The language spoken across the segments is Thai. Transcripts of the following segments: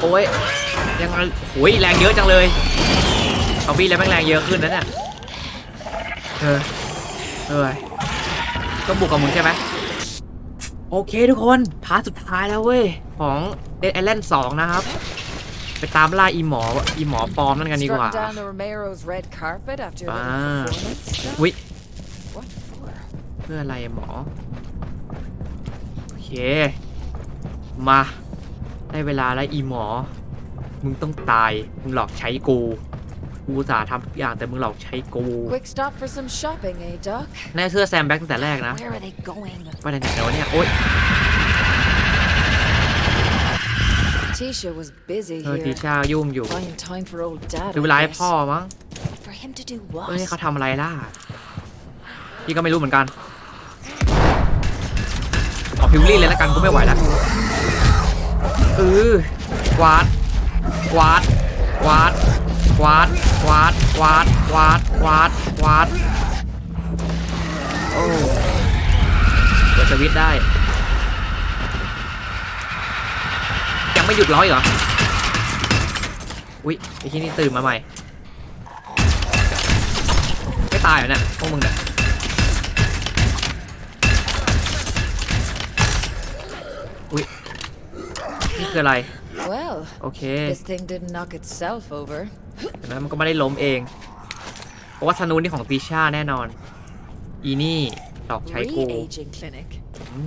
โอ้ยยังโอ้ยแรงเยอะจังเลยซอมบี้แล้วแม่งแรงเยอะขึ้นนะเนี่ยเออเออต้องบุกกับมึงใช่ไหมโอเคทุกคนพาร์ทสุดท้ายแล้วเว้ย ของ Dead Island 2นะครับ ไปตามล่าอีหมออีหมอปลอมนั่นกันดีกว่า Struck down the Romero's red carpet after a little Ah. performance stuff? วิ What for? เพื่ออะไรอะหมอ โอเค มา ได้เวลาแล้วอีหมอ มึงต้องตาย มึงหลอกใช้กู กูอุตสาห์ทำทุกอย่างแต่มึงหลอกใช้กู Quick stop for some shopping, eh, Doc? แน่เสื้อแซมแบ็กตั้งแต่แรกนะ Where are they going? ไปไหนไหนวะเนี่ย โอ๊ย Tisha was busy เออที here. ชายุ่งอยู่ Buying time for old dad. ดู I เวลาให้ guess. พ่อมั้ง For him to do เอ้ย what? เขาทำอะไรล่ะ พี่ก็ไม่รู้เหมือนกัน ออกพิวรี่เลยแล้วกันกูไม่ไหวแล้ว เออกวาดกวาดกวาดกวาดกวาดกวาดกวาดกวาดกวาดโอ้เปิดสวิตได้ ยังไม่หยุดร้อยเหรอ อุ๊ยไอ้ที่นี่ตื่นมาใหม่ ไม่ตายเหรอเนี่ยพวกมึงเนี่ย คืออะไร Well, โอเค this thing didn't knock itself over. เห็นไหมมันก็ไม่ได้ล้มเอง เพราะว่าธนูนี่ของตีชาแน่นอน อีนี่หลอกใช้กู Re-aging clinic.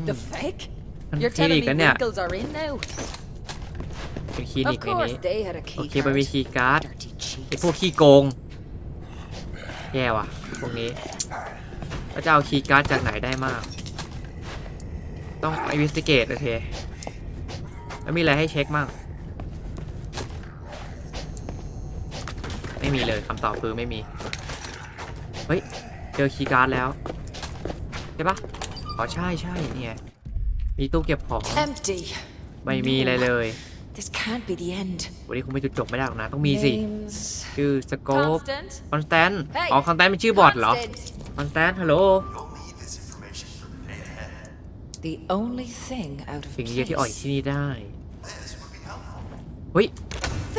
The fake? มัน You're คลินิ telling ก me นะเนี่ย wrinkles are in now? เป็นคลินิก Of ใน course นี้ they had a โอ key เคมันมี card. คีย์การ์ด Dirty ไอ cheats. พวกขี้โกง แย่ว่ะพวกนี้แล้วจะเอาคีย์การ์ดจากไหนได้มาก ต้องไอวิสติเกตโอเค แล้วมีอะไรให้เช็คมั่งไม่มีเลยคำตอบคือไม่มี เฮ้ย เจอคีย์การ์ดแล้ว ใช่ปะอ๋อใช่ใช่เนี่ยมีตู้เก็บของ Empty. ไม่มีอะไรเลย This can't be the end. วันนี้คงไม่จุดจบไม่ได้หรอกนะ ต้องมีสิ Names. ชื่อสโคป Constant. คอนสแตน Hey อ๋อคอนสแตนเป็นชื่อบอทเหรอ Constant. คอนสแตนฮัลโหล The only thing out of สิ่งเดียวที่อ่อย place. ที่นี่ได้ เฮ้ย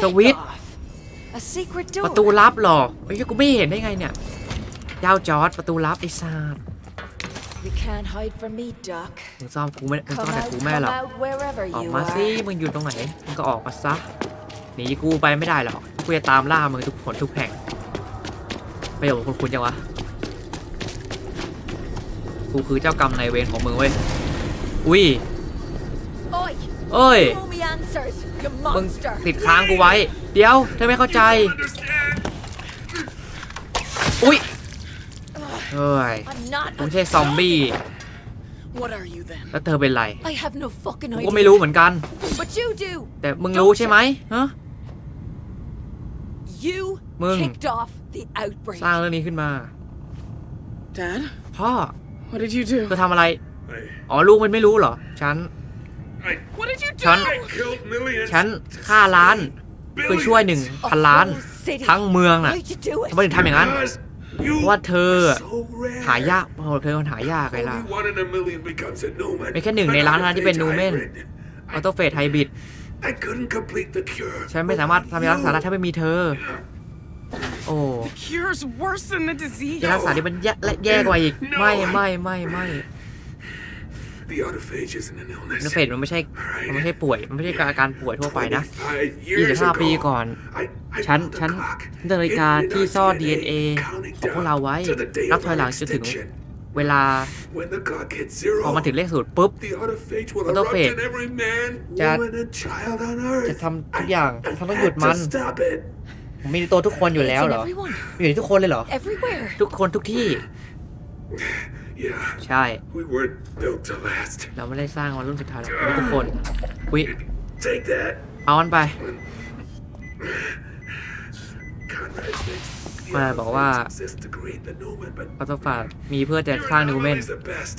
ส Fuck วิตช์ off. A secret ประ door. ตูลับเหรอเฮ้ยกูไม่เห็นได้ไงเนี่ยยาวจอร์ดประตูลับไอ้ซาด You can't hide from me, Doc. มึงซ่อมกูไม่มึงซ่อม Come แต่ out, กูแม่ come หรอก out wherever ออก you มาสิ are. มึงอยู่ตรงไหนมึงก็ออกมาซะหนีกูไปไม่ได้หรอกกูจะตามล่ามึงทุกคนทุกแห่งประโยคคุณคุณจังวะกูคือเจ้ากรรมนายเวรของมึงเว้ยอุ้ย Oi! เอ้ย Show me answers, you มึง monster! ติดค้างกูไว้ เดี๋ยวเธอไม่เข้าใจ อุ้ยเฮ้ย I'm not กู a ไม่ใช่ซอมบี้ What are you then? แล้วเธอเป็นไร I have no fucking กู idea. ก็ไม่รู้เหมือนกัน But you do. แต่มึงรู้ใช่ไหมฮะ You Mừng. kicked off the outbreak. สร้างเรื่องนี้ขึ้นมา Dad? พ่อ What did you do? เธอทำอะไร I, อ๋อลูกมันไม่รู้เหรอ ฉัน I, What did you do? ฉัน I killed millions. ฉันฆ่าล้านเพื่อช่วยหนึ่ง A พันล้าน whole city. ทั้งเมืองน่ะ Why'd you do it? ทำไมถึงทำอย่างนั้น Because you เพราะว่าเธอ are so rare. หายากโอ้โหเธอคนหายากไงล่ะ Only one in a million becomes a Newman. เป็นแค่หนึ่งในล้านเท่านั้นที่เป็น An Newman hybrid. ออโตเฟสไฮบริด I couldn't complete the cure. ฉันไม่สามารถทำยารักษาได้ถ้าไม่มีเธอ โอ้ Cure's worse than the disease. ยารักษาที่มันแย่และแย่กว่าอีก ไม่ไม่ไม่ไม่ The autophage isn't an อ illness. อโตเฟสมันไม่ใช่มันไม่ใช่ป่วย มันไม่ใช่อาการป่วยทั่วไปนะ 25 years 25 ปี ago, ก่อน I, I ฉัน found the ฉัน clock. นาฬิกา Hidden in ที่ our ซ่อน DNA, DNA counting ของพวกเราไว้ down to the day นับ of ถอยหลัง our จนถึง extinction. เวลา When the clock hits zero, พอมาถึงเลขศูนย์ปุ๊บ the autophage will Autophage erupt in every man, จะ woman, and child on earth. จะทำทุกอย่าง I ฉันต้องหยุด had มัน to stop it. ผมมีในตัวทุกคนอยู่แล้ว It's in เหรอ everyone. อยู่ในทุกคนเลยเหรอ Everywhere. ทุกคนทุกที่ Yeah, ใช่ we weren't built to last. เราไม่ได้สร้างมารุ่นสุดท้ายหรอกมีทุกคนวิ Take that. เอามันไป Conrad thinks the Mà bảo là- autophages exist to create the Newman, but ออโตฟามีเพื่อจะ you're สร้างนิวเมน always the best.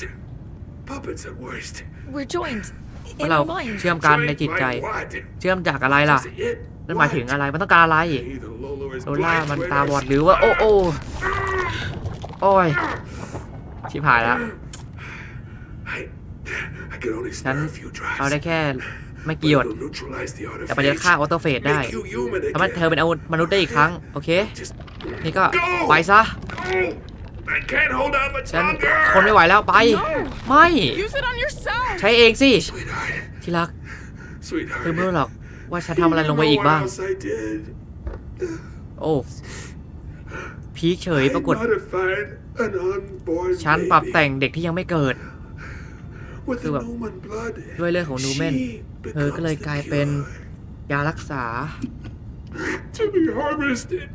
Puppets at worst. We're joined เพราะ in เรา our minds. เชื่อมกันใน Joined จิต by ใจ what? เชื่อมจากอะไรล่ะ Just it? นั่นหมายถึง What? อะไรมันต้องการอะไร Either Lolo is โลล่า blind มัน when ตา I บอดหรือว่า โอ้โอ้โอ้ย ชิบหายแล้ว I, I could only ฉัน spare a few เอาได้ drops. แค่ไม่กี่หยด It'll neutralize the แต่มันจะฆ่าอ artifacts. อโตเฟสได้ Make you human ทำให้ again. เธอเป็นอาวุธมนุษย์ได้อีกครั้ง โอเค Just นี่ก็ไปซะ go. I can't hold out much ฉัน longer. ทนไม่ไหวแล้วไป ไม่ Use it on yourself. ใช้เองสิ Sweetheart, ที่รัก sweetheart. เธอไม่รู้หรอกว่าฉัน You ทำอะไรลงไป know อีก what บ้าง else I did. โอ้ พีคเฉย I ปรากฏ modified an unborn ฉันปรับ baby แต่งเด็กที่ยังไม่เกิด with คือ the แบบ Numan blood. ด้วยเลือดของนูเมน She เธอก็เลย becomes กลาย the เป็น cure ยารักษา to be harvested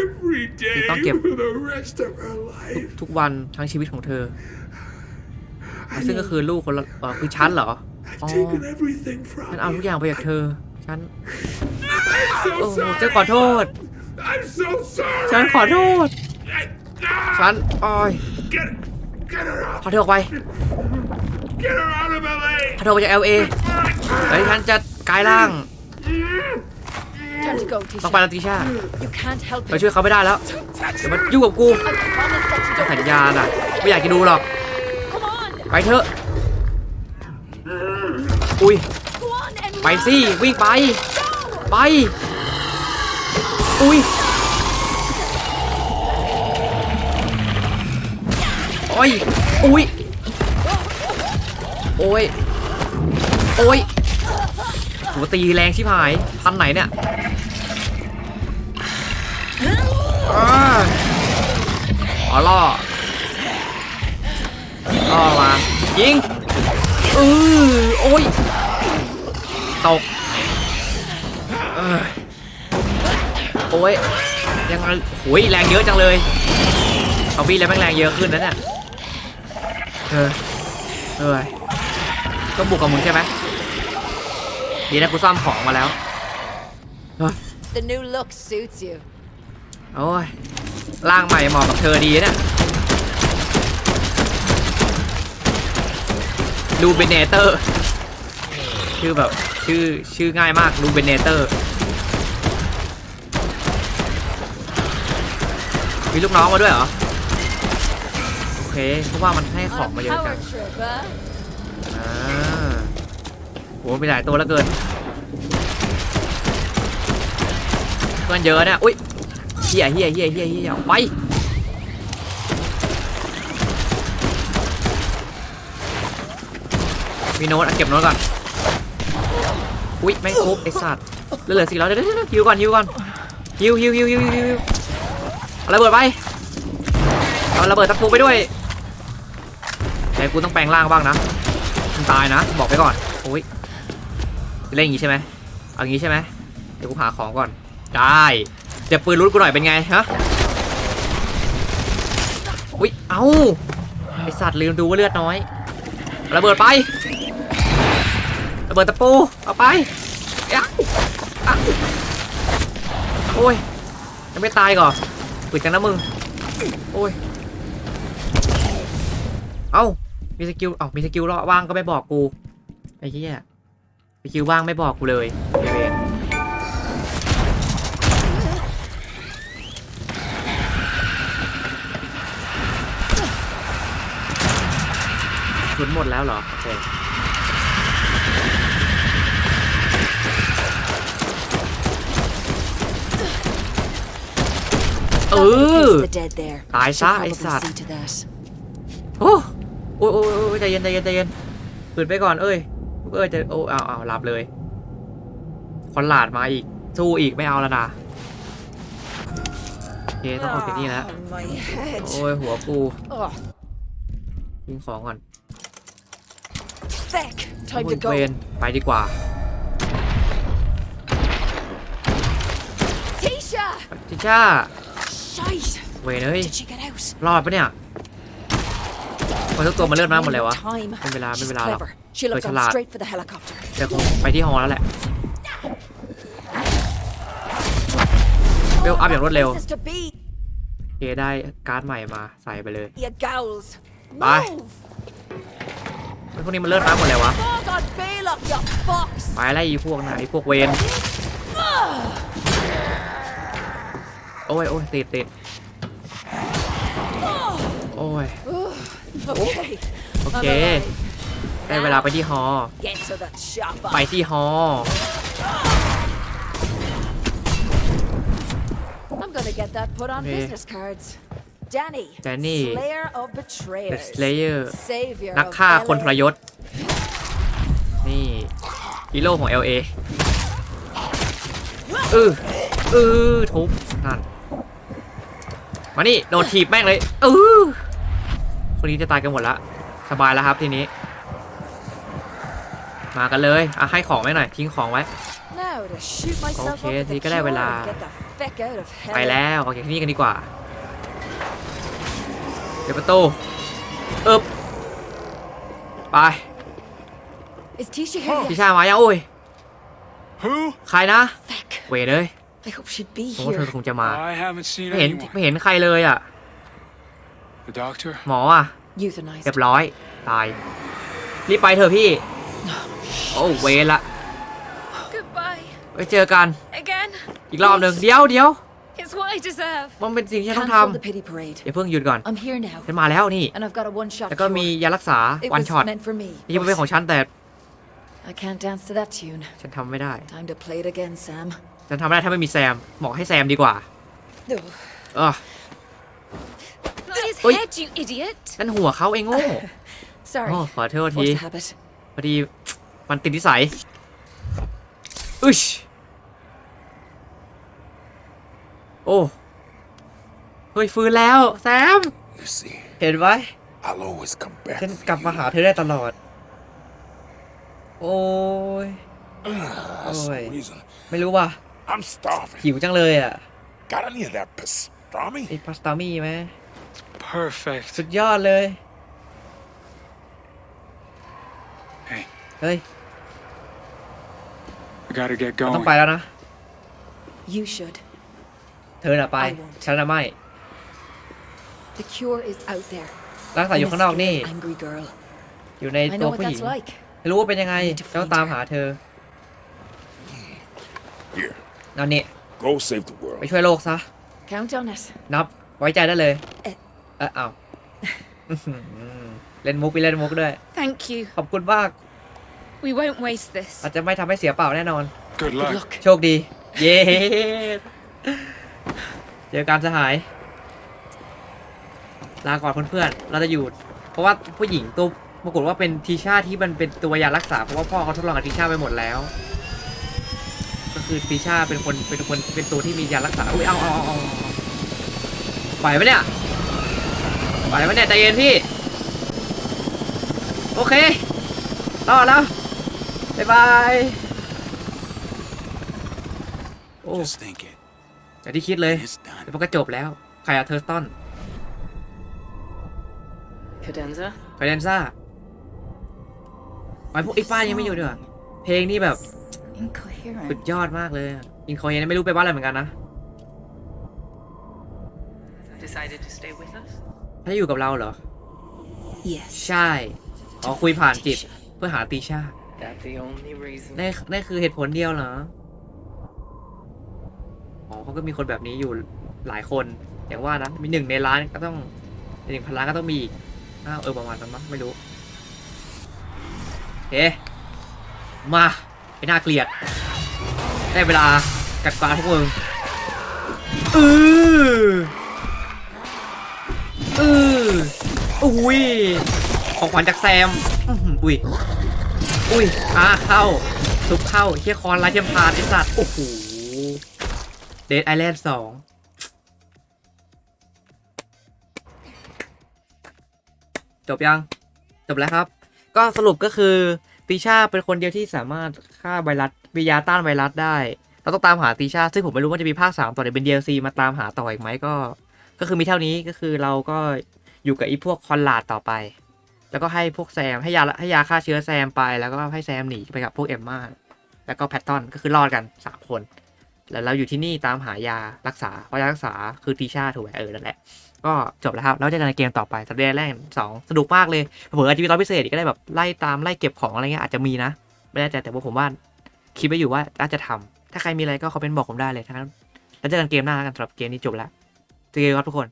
every day ต้องเก็บ for the rest of her life. ทุกวันทั้งชีวิตของเธอ I ซึ่งก็ know คือลูกคนละเอ่อคือฉันเหรอ I've อ๋อ taken everything from ฉันเอาทุกอย่างไปจากเธอ ฉัน I'm โอ้ so โห sorry. ฉันขอโทษ I'm so sorry. ฉันขอโทษ I- ah! ฉันอ้อย Get, get her ขอ out. เธอออกไป Get her out of LA. ขอเธอออกไปจาก LA แล้วฉันจะกลายร่าง Time to go, ต้องไป Tisha. แล้วติช่า You can't help ไป it. ช่วยเขาไม่ได้แล้วเดี๋ยวมายุ่งกับกู I promise that you don't. สัญญาน่ะ ไม่อยากจะดูหรอก Come on. ไปเถอะ อุ้ย Go on and ไปสิ run. วิ่งไป Go. ไป อุ้ย อ้ยอุ้ยโอ้ยโอ้ยโหตีแรงชิบหายพันไหนเนี่ยอ๋อล่อล่อมายิงอือโอ้ยตกเออโอ้ยยังไงโอ้ยแรงเยอะจังเลยเอาบี้แล้วแม่งแรงเยอะขึ้นนะเนี่ย เออ เออก็บุกกับมึงใช่ไหมดีนะกูซ่อมของมาแล้ว The new look suits you. โอ้ยร่างใหม่เหมาะกับเธอดีนะดูเบเนเตอร์ ชื่อแบบ ชื่อ ชื่อง่ายมากดูเบเนเตอร์ มีลูกน้องมาด้วยเหรอโอ เค เพราะว่ามันให้ของ On มา a เยอะจั power ง trip, huh? อ่าโหมีหลายตัวแล้วเกินเพื่อนเยอะเนี่ยอุ้ยเฮียเฮียเฮียเฮียเฮียไปมีโน้ตอะเก็บโน้ตก่อน อุ้ยไม่ครบไอสัตว์เหลือสี่ร้อยเดี๋ยวเดี๋ยวเดี๋ยวฮิวก่อนฮิวก่อนฮิวฮิวฮิวฮิวฮิวฮิวเอาระเบิดไป เอาระเบิดตะปูไปด้วย แต่กูต้องแปลงร่างบ้างนะมึงตายนะ บอกไปก่อนโอ้ยเล่นอย่างงี้ใช่ไหมเอาอย่างงี้ใช่ไหมเดี๋ยวกูหาของก่อน ได้เดี๋ยวปืนรุดกูหน่อยเป็นไงฮะอุ้ยเอ้าไอสัตว์ลืมดูว่าเลือดน้อยเอาระเบิดไประเบิดตะปูเอาไปอ๊ะอ๊ะโอ้ยยังไม่ตายก่อนปิดกันนะมึง โอ้ย เอ้า มีสกิลเอ้ามีสกิลรอว่างก็ไม่บอกกูไอ้เหี้ยสกิลว่างไม่บอกกูเลยเบเบทุนหมดแล้วเหรอโอเคเอ Not gonna อ place the dead there. ตายซะ Should ไอ probably สัตว์ see to that. โอ้ โอ้ยโอ้ยโอ้ยใจเย็นใจเย็นใจเย็นปืนไปก่อนเอ้ยเอ้ยจะโอ้เอาเอาหลับเลยคอนหลาดมาอีก สู้อีกไม่เอาแล้วนะโอเคต้องออกจากนี่แล้ว Oh, my head. โอ้ยหัวกู Oh, ยิงของก่อน thick. Time มึ to ง go. เวนไปดีกว่า Tisha! จิช่า Shite! เวนเฮ้ย Did she get out? รอดปะเนี่ย มันทุกตัวมันเลือดมากหมดเลยวะ Time. ไม่เวลาไม่ She's เวลาหรอก clever. She'll have Hơi gone lạ. straight for the helicopter. เดี๋ยวคงไปที่ฮอแล้วแหละเบลอัพอย่างรวดเร็ว Places to be. โอเคได้การ์ดใหม่มาใส่ไปเลย You gowls. Bye. Move! ไอ้พวกนี้มันเลือดมากหมดเลยวะ Fog on Balak, you fox! ไปไล่อีพวกไหนพวกเวนโอ้ยโอ้ยติดติดโอ้ย Okay. โอเค I'm alive. ได้เวลาไปที่ฮอ Get to the chopper. ไปที่ฮอ I'm gonna get that put on Okay. business cards. Danny. Danny. Slayer of The betrayers. Slayer Savior นัก of ฆ่าคนทร LA. ยศ นี่ฮีโร่ของ LA เออเออทุบนั่น มานี่ โดนถีบแม่งเลยเออ คนนี้จะตายกันหมดละสบายแล้วครับทีนี้ มากันเลยอะให้ของไว้หน่อยทิ้งของไว้ Now to shoot myself Okay, up with ที the ก็ได้เว cure ลา and get the feck out of ไป hell. แล้วออกจากที่นี่กันดีกว่าเปิดประตูอึบไป Is Tisha here พิ yet? ชามายังโอ้ย Who? ใครนะ Feck. เวรเลย I hope she'd be ผมว่าเธอ here. คงจะมา I haven't seen ไม่เห็น anyone. ไม่เห็นใครเลยอะ The doctor? หมออะ เรีย Euthanized. บร้อย ตาย รีบไปเถอะพี่ โอ้เวรละ Goodbye ไว้เจอกัน again. อีกรอบหนึ่งเดี๋ยวเดี๋ยว It's what I deserve. มันเป็นสิ่งที่ฉันต้อง Cancel ท the pity parade. ำอย่าเพิ่งหยุดก่อน I'm here now, ฉันมาแล้วนี่ and I've got a one-shot แล้วก็มี cure. ยารักษา It วัน was ช็อต meant for me. นี่มันเป็นของฉันแต่ I can't dance to that tune. ฉันทำไม่ได้ Time to play it again, Sam. ฉันทำไม่ได้ถ้าไม่มีแซม บอกให้แซมดีกว่า เออ Not his Oi. head, you idiot. นั่นหัวเขาเองโง่ Sorry. โอ้ขอโทษที Force habit. พอดีมันติดนิสัยอึชโอ้ เฮ้ย ฟื้นแล้ว แซม You see, เห็นไหม I'll always come back. ฉัน for กลับ you. มาหาเธอได้ตลอด โอ้ย That's Oi. the reason. ไม่รู้ว่ะ I'm starving. หิวจังเลยอะ Got any of that pastrami? ไอ้พาสต้ามี่ไหม Perfect. สุดยอดเลย Hey, เฮ้ย I gotta get เราต้อง going. ไปแล้วนะ You should. เธอน่ะไป I won't. ฉันน่ะไม่ The cure is out there. รักษาอยู่ข้างนอกนี่ In a angry girl. อยู่ใน I ตั know ว what ผู้หญิง that's like. รู้ว่าเป็นยังไง I need to ต้อง find ตาม her. หาเธอ Here, นั่นนี่ go save the ไป world. ช่วยโลกซะ Count on it. นับไว้ใจได้เลยเอ๊ะ เออเอาอื้อหือเล่นมุกไปเล่นมุกด้วย Thank you. ขอบคุณมาก We won't waste this. อาจจะไม่ทำให้เสียเปล่าแน่นอน Good Good luck. luck. โชคดี เย้เจอการสหาย ลาก่อนเพื่อนๆ เราจะอยู่ เพราะว่าผู้หญิงตัวปรากฏว่าเป็นทีชาที่มันเป็นตัวยารักษา เพราะว่าพ่อเขาทดลองกับทีชาไปหมดแล้ว ก็คือทีชาเป็นคนเป็นคนเป็นตัวที่มียารักษา อุ้ยเอาเอาเอาเอาเอาไหวไหมเนี่ย ไหวไหมเนี่ยใจเย็นพี่ โอเครอดแล้วบ๊ายบายโอ้ Just think it. อย่างที่คิดเลย It's done. เดี๋ยวมันก็จบแล้ว ใครอะเทอร์สตัน Cadenza? ไฟแดนซ่าไอพวกไอ้ป้ายังไม่อยู่ด้วยเพลงนี่แบบ Incoherent. สุดยอดมากเลยอินคอยนไม่รู้ไปว่าอะไรเหมือนกันนะ Decided to stay with us? ถ้าอยู่กับเราเหรอ Yes. ใช่ อ๋อคุยผ่านจิต เพื่อหาตีชา That's the only reason. นี่นี่คือเหตุผลเดียวเหรอ อ๋อเขาก็มีคนแบบนี้อยู่หลายคน อย่างว่านะ มีหนึ่งในล้านก็ต้องในหนึ่งพันล้านก็ต้องมีอีกอ้าวเออประมาณนั้นมั้งไม่รู้เอ๊ะมาไอ้น่าเกลียด ได้เวลากัดกวาดพวกมึงอือ อืออุ้ยของขวัญจากแซมอุ้ยอุ้ยอ่าเข้าซุปเข้าเฮียคอนไลท์เทียมพานไอสัตว์โอ้โหเดดไอแลนด์สองจบยัง จบแล้วครับ ก็สรุปก็คือติชาเป็นคนเดียวที่สามารถฆ่าไวรัสวิยาต้านไวรัสได้ เราต้องตามหาติชาซึ่งผมไม่รู้ว่าจะมีภาค 3 ต่อหรือเป็น DLC มาตามหาต่ออีกไหมก็ ก็คือมีเท่านี้ก็คือเราก็อยู่กับไอ้พวกคอนลาดต่อไป แล้วก็ให้พวกแซมให้ยาให้ยาฆ่าเชื้อแซมไป แล้วก็ให้แซมหนีไปกับพวกเอมมาแล้วก็แพตตอนก็คือรอดกัน 3 คน แล้วเราอยู่ที่นี่ตามหายารักษาเพราะยารักษาคือทีชาถูกไหมเออนั่นแหละก็จบแล้วครับ แล้วจอกันในเกมต่อไปสัปดาห์แรกสองสนุกมากเลยเผื่ออาจจะมีตอนพิเศษก็ได้แบบไล่ตามไล่เก็บของอะไรเงี้ยอาจจะมีนะ ไม่แน่ใจแต่ว่าผมว่าคิดไว้อยู่ว่าน่าจจะทำถ้าใครมีอะไรก็คอมเมนต์บอกผมได้เลยทั้งนั้นแล้วเจอกันเกมหน้าแล้วกันสำหรับเกมนี้จบแล้ว เจอกันครับทุกคน